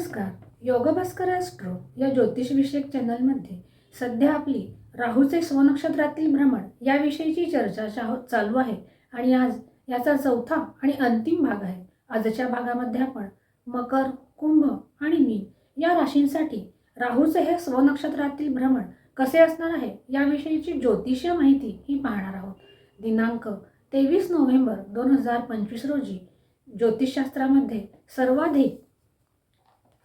नमस्कार. योगभास्कर ॲस्ट्रो या ज्योतिषविषयक चॅनलमध्ये सध्या आपली राहूचे स्वनक्षत्रातील भ्रमण याविषयीची चर्चा चालू आहे. आणि आज याचा चौथा आणि अंतिम भाग आहे. आजच्या भागामध्ये आपण मकर कुंभ आणि मीन या राशींसाठी राहूचे हे स्वनक्षत्रातील भ्रमण कसे असणार आहे याविषयीची ज्योतिषीय माहिती ही पाहणार आहोत. दिनांक तेवीस नोव्हेंबर दोन हजार पंचवीस रोजी ज्योतिषशास्त्रामध्ये सर्वाधिक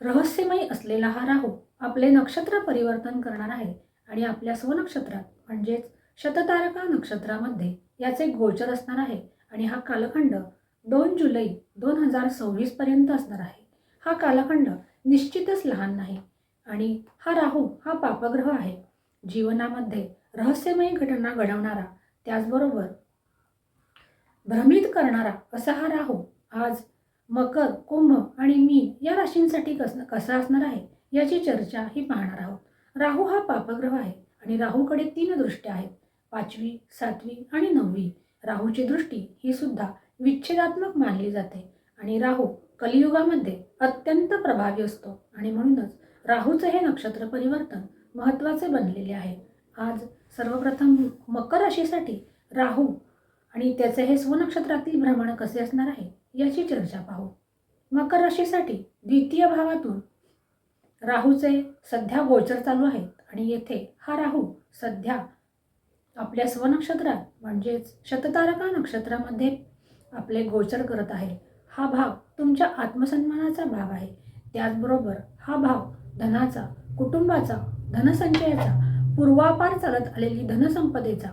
रहस्यमयी असलेला हा राहू आपले नक्षत्र परिवर्तन करणार आहे आणि आपल्या स्वनक्षत्रात म्हणजेच शततारका नक्षत्रामध्ये याचे गोचर असणार आहे आणि हा कालखंड दोन जुलै दोन हजार सव्वीसपर्यंत असणार आहे. हा कालखंड निश्चितच लहान नाही आणि हा राहू हा पापग्रह आहे. जीवनामध्ये रहस्यमयी घटना घडवणारा त्याचबरोबर भ्रमित करणारा असा हा राहू आज मकर कुंभ आणि मीन या राशींसाठी कस कसा असणार आहे याची चर्चा ही पाहणार आहोत. राहू हा पापग्रह आहे आणि राहूकडे तीन दृष्ट्या आहेत पाचवी सातवी आणि नववी. राहूची दृष्टी ही सुद्धा विच्छेदात्मक मानली जाते आणि राहू कलियुगामध्ये अत्यंत प्रभावी असतो आणि म्हणूनच राहूचं हे नक्षत्र परिवर्तन महत्त्वाचे बनलेले आहे. आज सर्वप्रथम मकर राशीसाठी राहू आणि त्याचे हे स्वनक्षत्रातील भ्रमण कसे असणार आहे याची चर्चा पाहू. मकर राशीसाठी द्वितीय भावातून राहूचे सध्या गोचर चालू आहेत आणि येथे हा राहू सध्या आपल्या स्वनक्षत्रात म्हणजेच शततारका नक्षत्रामध्ये आपले गोचर करत आहे. हा भाव तुमच्या आत्मसन्मानाचा भाव आहे. त्याचबरोबर हा भाव धनाचा कुटुंबाचा धनसंचयाचा पूर्वापार चालत आलेली धनसंपदेचा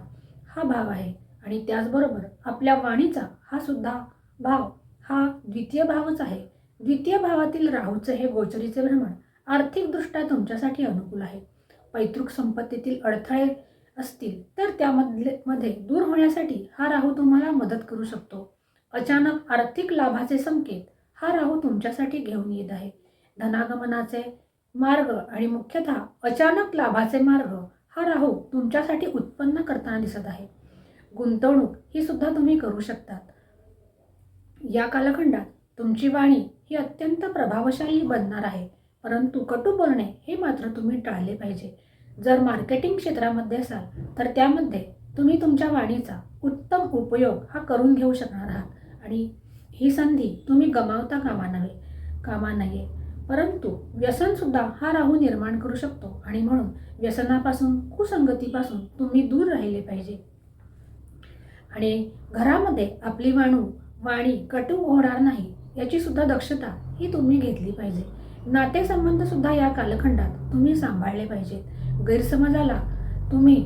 हा भाव आहे. आणि त्याचबरोबर आपल्या वाणीचा हा सुद्धा भाव हा द्वितीय भावच आहे. द्वितीय भावातील राहूचं हे गोचरीचे भ्रमण आर्थिकदृष्ट्या तुमच्यासाठी अनुकूल आहे. पैतृक संपत्तीतील अडथळे असतील तर त्यामधले मध्ये दूर होण्यासाठी हा राहू तुम्हाला मदत करू शकतो. अचानक आर्थिक लाभाचे संकेत हा राहू तुमच्यासाठी घेऊन येत आहे. धनागमनाचे मार्ग आणि मुख्यतः अचानक लाभाचे मार्ग हा राहू तुमच्यासाठी उत्पन्न करताना दिसत आहे. गुंतवणूक ही सुद्धा तुम्ही करू शकतात. या कालखंडात तुमची वाणी ही अत्यंत प्रभावशाली बनणार आहे. परंतु कटू बोलणे हे मात्र तुम्ही टाळले पाहिजे. जर मार्केटिंग क्षेत्रामध्ये असाल तर त्यामध्ये तुम्ही तुमच्या वाणीचा उत्तम उपयोग हा करून घेऊ शकणार आहात. आणि ही संधी तुम्ही गमावता कामा नव्हे कामा नये. परंतु व्यसनसुद्धा हा राहू निर्माण करू शकतो आणि म्हणून व्यसनापासून कुसंगतीपासून तुम्ही दूर राहिले पाहिजे. आणि घरामध्ये आपली वाणू वाणी कटू होणार नाही याची सुद्धा दक्षता ही तुम्ही घेतली पाहिजे. नातेसंबंध सुद्धा या कालखंडात तुम्ही सांभाळले पाहिजेत. गैरसमजाला तुम्ही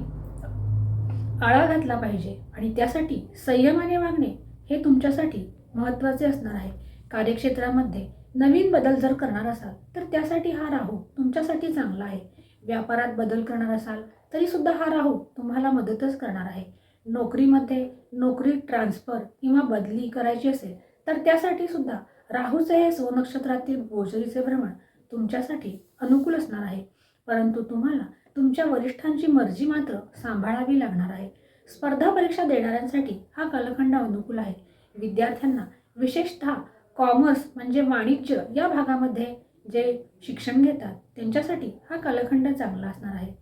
आळा घातला पाहिजे आणि त्यासाठी संयमाने वागणे हे तुमच्यासाठी महत्त्वाचे असणार आहे. कार्यक्षेत्रामध्ये नवीन बदल जर करणार असाल तर त्यासाठी हा राहू तुमच्यासाठी चांगला आहे. व्यापारात बदल करणार असाल तरीसुद्धा हा राहू तुम्हाला मदतच करणार आहे. नोकरीमध्ये नोकरी ट्रान्सफर किंवा बदली करायची असेल तर त्यासाठी सुद्धा राहूचे हे स्वनक्षत्रातील गोचरीचे भ्रमण तुमच्यासाठी अनुकूल असणार आहे. परंतु तुम्हाला तुमच्या वरिष्ठांची मर्जी मात्र सांभाळावी लागणार आहे. स्पर्धा परीक्षा देणाऱ्यांसाठी हा कालखंड अनुकूल आहे. विद्यार्थ्यांना विशेषतः कॉमर्स म्हणजे वाणिज्य या भागामध्ये जे शिक्षण घेतात त्यांच्यासाठी हा कालखंड चांगला असणार आहे.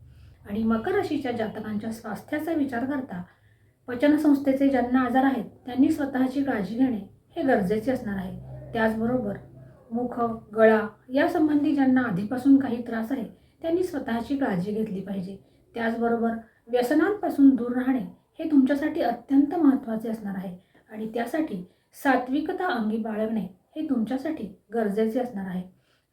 आणि मकर राशीच्या जातकांच्या स्वास्थ्याचा विचार करता पचनसंस्थेचे ज्यांना आजार आहेत त्यांनी स्वतःची काळजी घेणे हे गरजेचे असणार आहे. त्याचबरोबर मुख गळा यासंबंधी ज्यांना आधीपासून काही त्रास आहे त्यांनी स्वतःची काळजी घेतली पाहिजे. त्याचबरोबर व्यसनांपासून दूर राहणे हे तुमच्यासाठी अत्यंत महत्त्वाचे असणार आहे आणि त्यासाठी सात्विकता अंगी बाळगणे हे तुमच्यासाठी गरजेचे असणार आहे.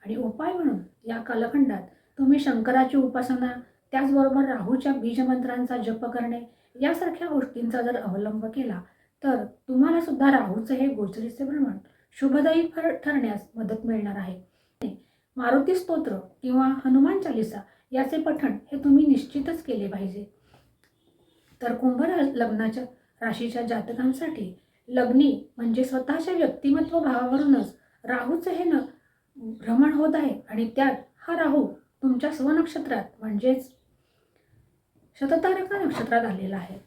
आणि उपाय म्हणून या कालखंडात तुम्ही शंकराची उपासना त्याचबरोबर राहूच्या बीजमंत्रांचा जप करणे यासारख्या गोष्टींचा जर अवलंब केला तर तुम्हाला सुद्धा राहूचं हे गोचरीचे भ्रमण शुभदायी ठरण्यास मदत मिळणार आहे. मारुती स्तोत्र किंवा हनुमान चालिसा याचे पठण हे तुम्ही निश्चितच केले पाहिजे. तर कुंभ लग्नाच्या राशीच्या जातकांसाठी लग्नी म्हणजे स्वतःच्या व्यक्तिमत्व भावावरूनच राहूचं हे न भ्रमण होत आहे आणि त्यात हा राहू तुमच्या स्वनक्षत्रात म्हणजेच शततारका नक्षत्रात आलेला आहे.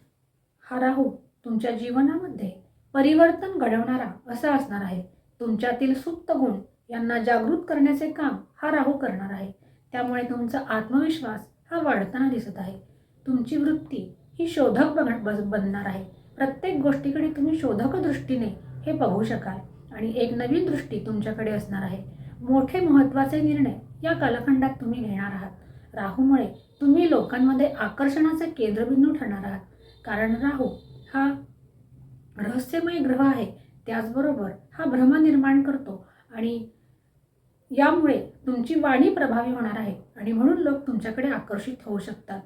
हा राहू तुमच्या जीवनामध्ये परिवर्तन घडवणारा असा असणार आहे. तुमच्यातील सुप्त गुण यांना जागृत करण्याचे काम हा राहू करणार आहे. त्यामुळे तुमचा आत्मविश्वास हा वाढताना दिसत आहे. तुमची वृत्ती ही शोधक बघण बस- बनणार आहे. प्रत्येक गोष्टीकडे तुम्ही शोधक दृष्टीने हे बघू शकाल आणि एक नवीन दृष्टी तुमच्याकडे असणार आहे. मोठे महत्त्वाचे निर्णय या कालखंडात तुम्ही घेणार आहात. राहूमुळे तुम्ही लोकांमध्ये आकर्षणाचे केंद्रबिंदू ठरणार आहात. कारण राहू हा रहस्यमय ग्रह आहे. त्याचबरोबर हा भ्रम निर्माण करतो आणि यामुळे तुमची वाणी प्रभावी होणार आहे आणि म्हणून लोक तुमच्याकडे आकर्षित होऊ शकतात.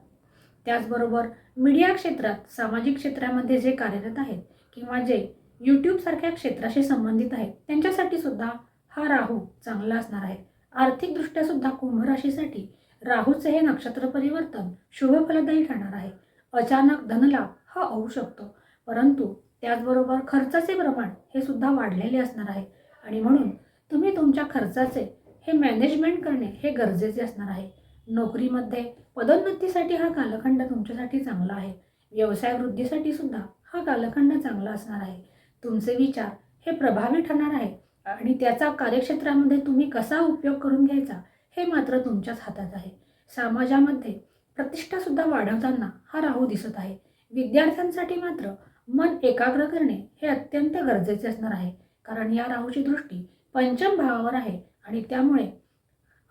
त्याचबरोबर मीडिया क्षेत्रात सामाजिक क्षेत्रामध्ये जे कार्यरत आहेत किंवा जे यूट्यूबसारख्या क्षेत्राशी संबंधित आहेत त्यांच्यासाठी सुद्धा हा राहू चांगला असणार आहे. आर्थिकदृष्ट्या सुद्धा कुंभ राशीसाठी राहूचे हे नक्षत्र परिवर्तन शुभ फलदायी ठरणार आहे. अचानक धनलाभ हा होऊ शकतो. परंतु त्याचबरोबर खर्चाचे प्रमाण हे सुद्धा वाढलेले असणार आहे. आणि म्हणून तुम्ही तुमच्या खर्चाचे हे मॅनेजमेंट करणे हे गरजेचे असणार आहे. नोकरीमध्ये पदोन्नतीसाठी हा कालखंड तुमच्यासाठी चांगला आहे. व्यवसाय वृद्धीसाठी सुद्धा हा कालखंड चांगला असणार आहे. तुमचे विचार हे प्रभावी ठरणार आहे. आणि त्याचा कार्यक्षेत्रामध्ये तुम्ही कसा उपयोग करून घ्यायचा हे मात्र तुमच्याच हातात आहे. समाजामध्ये प्रतिष्ठासुद्धा वाढवताना हा राहू दिसत आहे. विद्यार्थ्यांसाठी मात्र मन एकाग्र करणे हे अत्यंत गरजेचे असणार आहे. कारण या राहूची दृष्टी पंचम भावावर आहे आणि त्यामुळे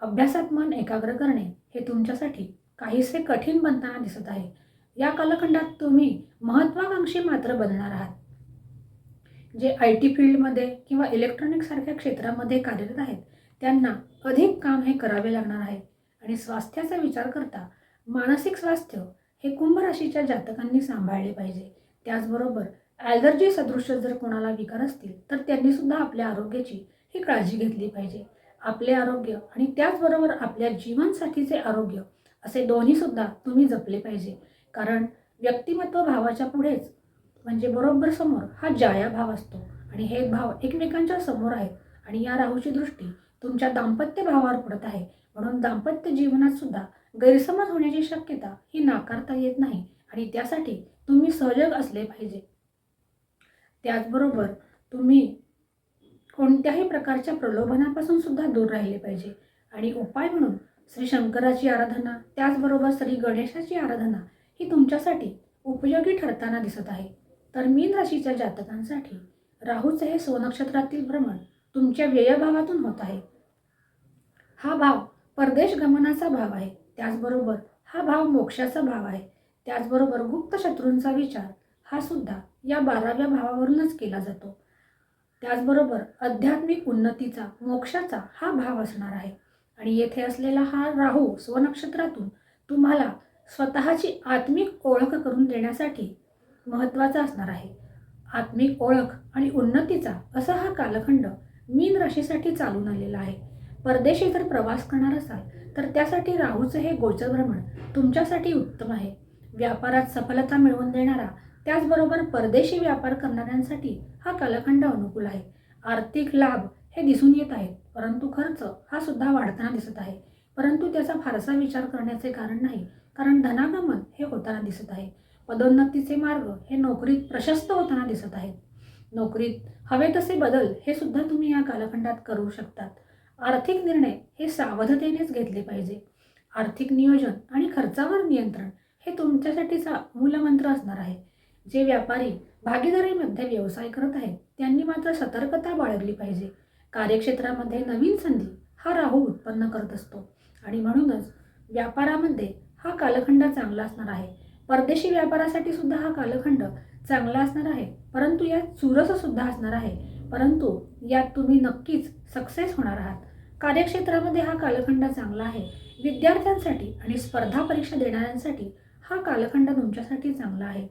अभ्यासात मन एकाग्र करणे हे तुमच्यासाठी काहीसे कठीण बनताना दिसत आहे. या कालखंडात तुम्ही महत्त्वाकांक्षी मात्र बनणार आहात. जे आय टी फील्डमध्ये किंवा इलेक्ट्रॉनिकसारख्या क्षेत्रामध्ये कार्यरत आहेत त्यांना अधिक काम हे करावे लागणार आहे. आणि स्वास्थ्याचा विचार करता मानसिक स्वास्थ्य हे कुंभ राशीच्या जातकांनी सांभाळले पाहिजे. त्याचबरोबर ॲलर्जी सदृश्य जर कोणाला विकार असतील तर त्यांनी सुद्धा आपल्या आरोग्याची ही काळजी घेतली पाहिजे. आपले आरोग्य आणि त्याचबरोबर आपल्या जीवनसाठीचे आरोग्य असे दोन्हीसुद्धा तुम्ही जपले पाहिजे. कारण व्यक्तिमत्व भावाच्या पुढेच म्हणजे बरोबर समोर हा जाया भाव असतो. आणि हे भाव एकमेकांच्या समोर आहेत. आणि या राहूची दृष्टी तुमच्या दाम्पत्य भावावर पडत आहे. म्हणून दाम्पत्य जीवनात सुद्धा गैरसमज होण्याची शक्यता ही नाकारता येत नाही आणि त्यासाठी तुम्ही सजग असले पाहिजे. त्याचबरोबर तुम्ही कोणत्याही प्रकारच्या प्रलोभनापासून सुद्धा दूर राहिले पाहिजे. आणि उपाय म्हणून श्री शंकराची आराधना त्याचबरोबर श्री गणेशाची आराधना ही तुमच्यासाठी उपयोगी ठरताना दिसत आहे. तर मीन राशीच्या जातकांसाठी राहूचे हे स्वनक्षत्रातील भ्रमण तुमच्या व्ययभावातून होत आहे. हा भाव परदेश गमनाचा भाव आहे. त्याचबरोबर हा भाव मोक्षाचा भाव आहे. त्याचबरोबर गुप्त शत्रूंचा विचार हा सुद्धा या बाराव्या भावावरूनच केला जातो. त्याचबरोबर आध्यात्मिक उन्नतीचा मोक्षाचा हा भाव असणार आहे. आणि येथे असलेला हा राहू स्वनक्षत्रातून तुम्हाला स्वतःची आत्मिक ओळख करून देण्यासाठी महत्त्वाचा असणार आहे. आत्मिक ओळख आणि उन्नतीचा असा हा कालखंड मीन राशीसाठी चालून आलेला आहे. परदेशी जर प्रवास करणार असाल तर त्यासाठी राहूचं हे गोचर भ्रमण तुमच्यासाठी उत्तम आहे. व्यापारात सफलता मिळवून देणारा त्याचबरोबर परदेशी व्यापार करणाऱ्यांसाठी हा कालखंड अनुकूल आहे. आर्थिक लाभ हे दिसून येत आहेत परंतु खर्च हा सुद्धा वाढताना दिसत आहे. परंतु त्याचा फारसा विचार करण्याचे कारण नाही कारण धनागमन हे होताना दिसत आहे. पदोन्नतीचे मार्ग हे नोकरीत प्रशस्त होताना दिसत आहेत. नोकरीत हवे तसे बदल हे सुद्धा तुम्ही या कालखंडात करू शकतात. आर्थिक निर्णय हे सावधतेनेच घेतले पाहिजे. आर्थिक नियोजन आणि खर्चावर नियंत्रण हे तुमच्यासाठीचा मूलमंत्र असणार आहे. जे व्यापारी भागीदारीमध्ये व्यवसाय करत आहेत त्यांनी मात्र सतर्कता बाळगली पाहिजे. कार्यक्षेत्रामध्ये नवीन संधी हा राहू उत्पन्न करत असतो. आणि म्हणूनच व्यापारामध्ये हा कालखंड चांगला असणार आहे. परदेशी व्यापारासाठी सुद्धा हा कालखंड चांगला असणार आहे. परंतु यात चुरस सुद्धा असणार आहे. परंतु यात तुम्ही नक्कीच सक्सेस होणार आहात. कार्यक्षेत्रामध्ये हा कालखंड चांगला आहे. विद्यार्थ्यांसाठी आणि स्पर्धा परीक्षा देणाऱ्यांसाठी हा कालखंड तुमच्यासाठी चांगला आहे.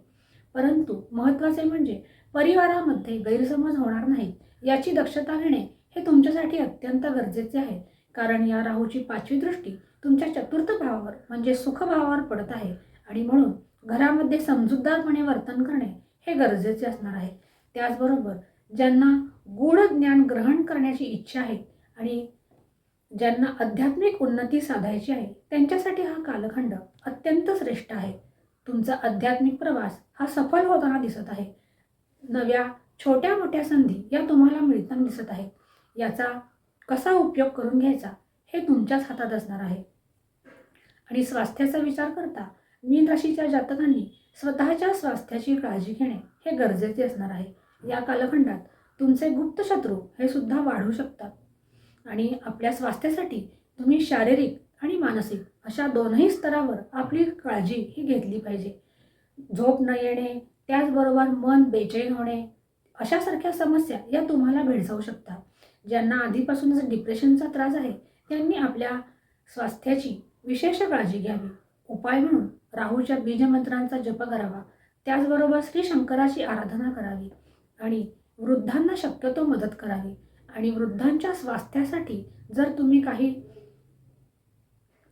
परंतु महत्त्वाचे म्हणजे परिवारामध्ये गैरसमज होणार नाहीत याची दक्षता घेणे हे तुमच्यासाठी अत्यंत गरजेचे आहे. कारण या राहूची पाचवी दृष्टी तुमच्या चतुर्थ भावावर म्हणजे सुखभावावर पडत आहे. आणि म्हणून घरामध्ये समजूतदारपणे वर्तन करणे हे गरजेचे असणार आहे. त्याचबरोबर ज्यांना गूढ ज्ञान ग्रहण करण्याची इच्छा आहे आणि ज्यांना आध्यात्मिक उन्नती साधायची आहे त्यांच्यासाठी हा कालखंड अत्यंत श्रेष्ठ आहे. तुमचा आध्यात्मिक प्रवास हा सफल होताना दिसत आहे. नव्या छोट्या मोठ्या संधी या तुम्हाला मिळताना दिसत आहेत याचा कसा उपयोग करून घ्यायचा हे तुमच्याच हातात असणार आहे. आणि स्वास्थ्याचा विचार करता मीन राशीच्या जातकांनी स्वतःच्या स्वास्थ्याची काळजी घेणे हे गरजेचे असणार आहे. या कालखंडात तुमचे गुप्त शत्रू हे सुद्धा वाढू शकतात. आणि आपल्या स्वास्थ्यासाठी तुम्ही शारीरिक आणि मानसिक अशा दोनही स्तरावर आपली काळजी ही घेतली पाहिजे. झोप न येणे त्याचबरोबर मन बेचैन होणे अशासारख्या समस्या या तुम्हाला भेडसावू शकतात. ज्यांना आधीपासूनच डिप्रेशनचा त्रास आहे त्यांनी आपल्या स्वास्थ्याची विशेष काळजी घ्यावी. उपाय म्हणून राहूच्या बीजमंत्रांचा जप करावा. त्याचबरोबर श्री शंकराची आराधना करावी. आणि वृद्धांना शक्यतो मदत करावी. आणि वृद्धांच्या स्वास्थ्यासाठी जर तुम्ही काही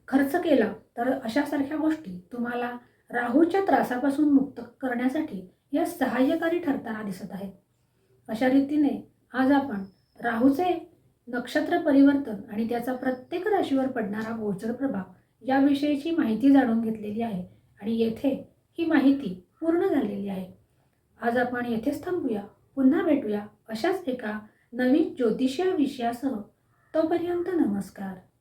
खर्च केला तर अशासारख्या गोष्टी तुम्हाला राहूच्या त्रासापासून मुक्त करण्यासाठी या सहाय्यकारी ठरताना दिसत आहेत. अशा रीतीने आज आपण राहूचे नक्षत्र परिवर्तन आणि त्याचा प्रत्येक राशीवर पडणारा गोचर प्रभाव याविषयीची माहिती जाणून घेतलेली आहे आणि येथे ही माहिती पूर्ण झालेली आहे. आज आपण येथेच थांबूया. पुन्हा भेटूया अशाच एका नवीन ज्योतिषीय विषयासह. तोपर्यंत नमस्कार.